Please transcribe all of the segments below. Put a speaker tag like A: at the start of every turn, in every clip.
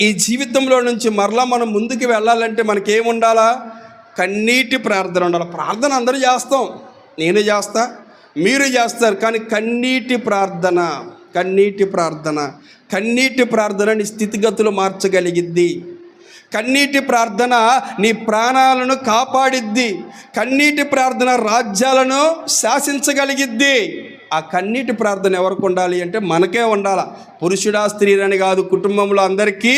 A: ఈ జీవితంలో నుంచి మరలా మనం ముందుకు వెళ్ళాలంటే మనకేముండాలా? కన్నీటి ప్రార్థన ఉండాలి. ప్రార్థన అందరూ చేస్తాం. నేను చేస్తా మీరు చేస్తారు. కానీ కన్నీటి ప్రార్థన కన్నీటి ప్రార్థన కన్నీటి ప్రార్థన నీ స్థితిగతులు మార్చగలిగిద్ది. కన్నీటి ప్రార్థన నీ ప్రాణాలను కాపాడిద్ది. కన్నీటి ప్రార్థన రాజ్యాలను శాసించగలిగిద్ది. ఆ కన్నీటి ప్రార్థన ఎవరికి ఉండాలి అంటే మనకే ఉండాల. పురుషుడా స్త్రీలని కాదు కుటుంబంలో అందరికీ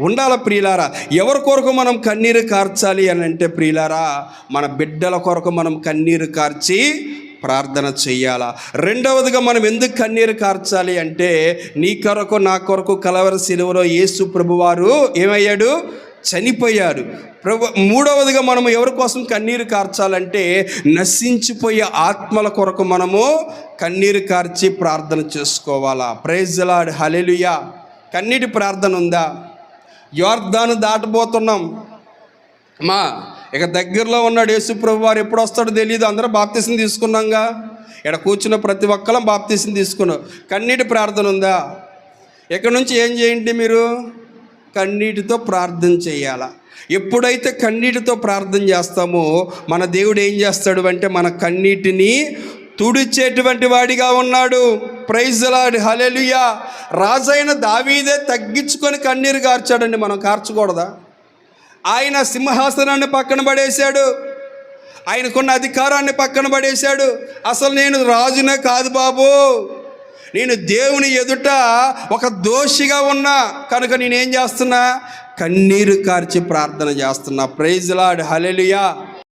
A: ఉండాల ప్రియులారా. ఎవరి కొరకు మనం కన్నీరు కార్చాలి అని అంటే ప్రియులారా మన బిడ్డల కొరకు మనం కన్నీరు కార్చి ప్రార్థన చెయ్యాలా. రెండవదిగా మనం ఎందుకు కన్నీరు కార్చాలి అంటే నీ కొరకు నా కొరకు కలవర శిలువలో యేసు ప్రభువారు ఏమయ్యాడు? చనిపోయాడు. ప్రభు మూడవదిగా మనము ఎవరి కోసం కన్నీరు కార్చాలంటే నశించిపోయే ఆత్మల కొరకు మనము కన్నీరు కార్చి ప్రార్థన చేసుకోవాలా. ప్రైజ్లాడ్ హలెలుయా కన్నీటి ప్రార్థన ఉందా? యోర్ధాను దాటబోతున్నాం. మా ఇక దగ్గరలో ఉన్నాడు యేసుప్రభు వారు. ఎప్పుడు వస్తాడో తెలియదు అందరూ బాప్తీసం తీసుకున్నాంగా. ఇక్కడ కూర్చున్న ప్రతి ఒక్కరం బాప్తీసం తీసుకున్నాం. కన్నీటి ప్రార్థన ఉందా? ఇక్కడ నుంచి ఏం చేయండి మీరు? కన్నీటితో ప్రార్థన చేయాల? ఎప్పుడైతే కన్నీటితో ప్రార్థన చేస్తామో మన దేవుడు ఏం చేస్తాడు అంటే మన కన్నీటిని తుడిచేటువంటి వాడిగా ఉన్నాడు. ప్రైజ్లాడు హలెలుయా రాజైన దావీదే తగ్గించుకొని కన్నీరు కార్చాడండి. మనం కార్చకూడదా? ఆయన సింహాసనాన్ని పక్కన పడేశాడు. ఆయనకున్న అధికారాన్ని పక్కన పడేశాడు. అసలు నేను రాజునే కాదు బాబు. నేను దేవుని ఎదుట ఒక దోషిగా ఉన్నా కనుక నేనేం చేస్తున్నా? కన్నీరు కార్చి ప్రార్థన చేస్తున్నా. Praise lord hallelujah